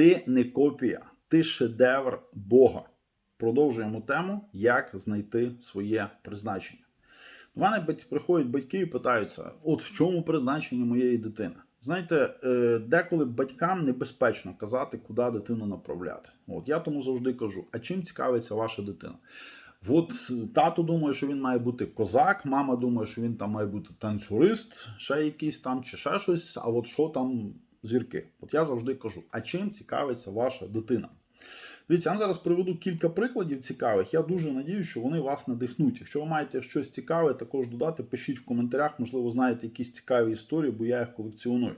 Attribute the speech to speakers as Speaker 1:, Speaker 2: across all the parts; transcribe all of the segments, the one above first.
Speaker 1: Ти не копія, ти шедевр Бога. Продовжуємо тему, як знайти своє призначення. До мене приходять батьки і питаються: от в чому призначення моєї дитини? Знаєте, е, деколи батькам небезпечно казати, куди дитину направляти. От я тому завжди кажу: а чим цікавиться ваша дитина? От е, тато думає, що він має бути козак, мама думає, що він там має бути танцюрист, ще якийсь там чи ще щось. А от що там зірки? От я завжди кажу: а чим цікавиться ваша дитина? Дивіться, я вам зараз приведу кілька прикладів цікавих. Я дуже надію, що вони вас надихнуть. Якщо ви маєте щось цікаве, також додати, пишіть в коментарях, можливо, знаєте якісь цікаві історії, бо я їх колекціоную.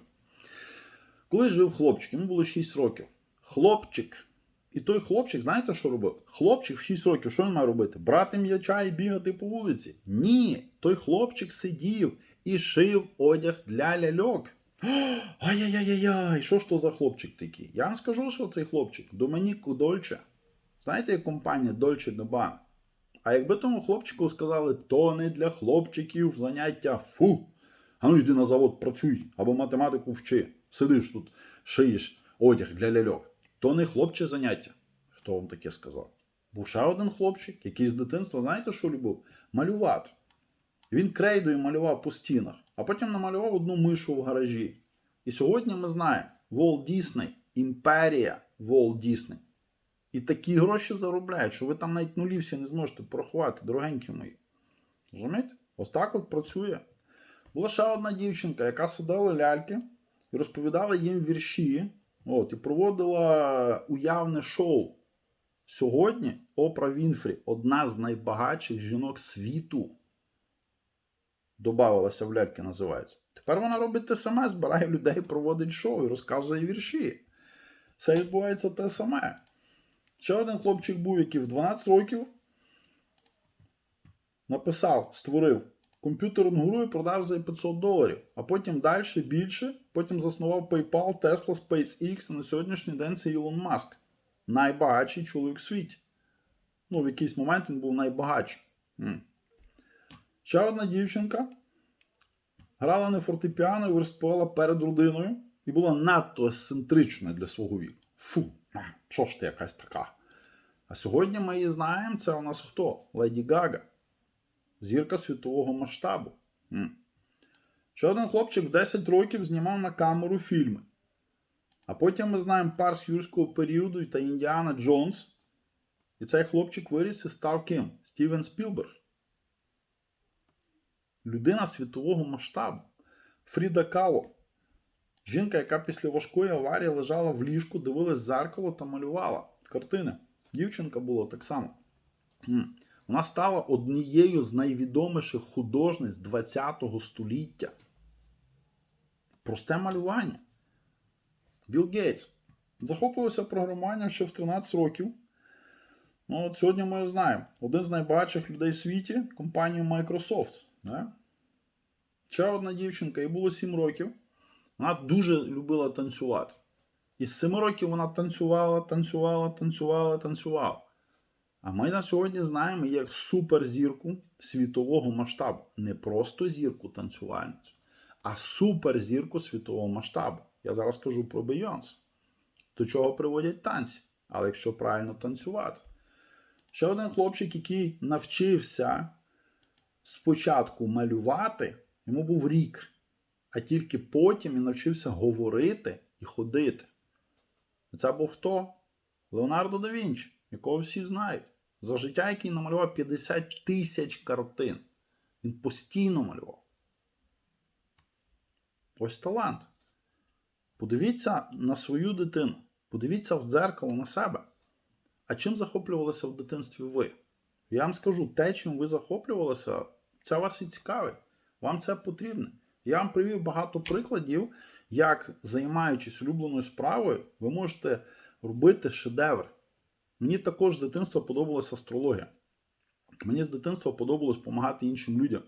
Speaker 1: Коли жив хлопчик, йому було 6 років. Хлопчик. І той хлопчик, знаєте, що робив? Хлопчик в 6 років, що він має робити? Брати м'яча і бігати по вулиці? Ні, той хлопчик сидів і шив одяг для ляльок. Ай-яй-яй-яй, що ж то за хлопчик такий? Я вам скажу, що цей хлопчик Домініку Дольче. Знаєте, як компанія Дольче Дебан? А якби тому хлопчику сказали, то не для хлопчиків заняття фу. А ну йди на завод працюй або математику вчи. Сидиш тут, шиєш одяг для ляльок. То не хлопче заняття. Хто вам таке сказав? Був ще один хлопчик, який з дитинства, знаєте, що любив? Малювати. Він крейдою малював по стінах, а потім намалював одну мишу в гаражі. І сьогодні ми знаємо Walt Disney, імперія Walt Disney. І такі гроші заробляють, що ви там навіть нулі всі не зможете порахувати, дорогенькі мої. Розумієте? Ось так от працює. Була ще одна дівчинка, яка сидела ляльки і розповідала їм вірші. От, і проводила уявне шоу. Сьогодні Опра Вінфрі одна з найбагатших жінок світу. Добавилася в ляльки, називається. Тепер вона робить те саме, збирає людей, проводить шоу і розказує вірші. Все відбувається те саме. Ще один хлопчик був, який в 12 років написав, створив комп'ютерну гру і продав за 500 доларів. А потім далі більше, потім заснував PayPal, Tesla, SpaceX, і на сьогоднішній день це Ілон Маск. Найбагатший чоловік в світі. Ну, в якийсь момент він був найбагатший. Ще одна дівчинка грала на фортепіано і виступала перед родиною і була надто ексцентричною для свого віку. Фу, що ж ти якась така? А сьогодні ми її знаємо, це у нас хто? Леді Гага. Зірка світового масштабу. М. Ще один хлопчик в 10 років знімав на камеру фільми. А потім ми знаємо парс юрського періоду та Індіана Джонс. І цей хлопчик виріс і став ким? Стівен Спілберг. Людина світового масштабу. Фріда Кало. Жінка, яка після важкої аварії лежала в ліжку, дивилась в зеркало та малювала картини. Дівчинка була так само. Вона стала однією з найвідоміших художниць ХХ століття. Просте малювання. Білл Гейтс захоплювався програмуванням ще в 13 років. Ну, от сьогодні ми знаємо, один з найбагатших людей в світі компанію Microsoft. Не? Ще одна дівчинка, їй було 7 років. Вона дуже любила танцювати. І з 7 років вона танцювала, танцювала, танцювала, танцювала. А ми на сьогодні знаємо як суперзірку світового масштабу. Не просто зірку танцювальницю, а суперзірку світового масштабу. Я зараз кажу про Бейонс. До чого приводять танці, але якщо правильно танцювати. Ще один хлопчик, який навчився спочатку малювати, йому був рік, а тільки потім він навчився говорити і ходити. І це був хто? Леонардо да Вінчі, якого всі знають. За життя, який намалював 50 тисяч картин. Він постійно малював. Ось талант. Подивіться на свою дитину. Подивіться в дзеркало на себе. А чим захоплювалися в дитинстві ви? Я вам скажу, те, чим ви захоплювалися, це вас і цікавить. Вам це потрібно. Я вам привів багато прикладів, як, займаючись улюбленою справою, ви можете робити шедевр. Мені також з дитинства подобалася астрологія. Мені з дитинства подобалось допомагати іншим людям.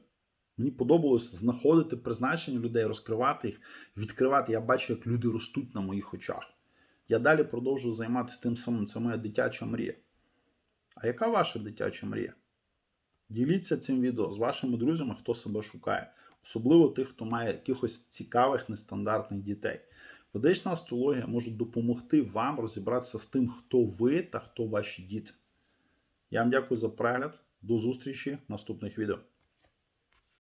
Speaker 1: Мені подобалось знаходити призначення людей, розкривати їх, відкривати. Я бачу, як люди ростуть на моїх очах. Я далі продовжую займатися тим самим. Це моя дитяча мрія. А яка ваша дитяча мрія? Діліться цим відео з вашими друзями, хто себе шукає. Особливо тих, хто має якихось цікавих, нестандартних дітей. Ведична астрологія може допомогти вам розібратися з тим, хто ви та хто ваші діти. Я вам дякую за перегляд. До зустрічі в наступних відео.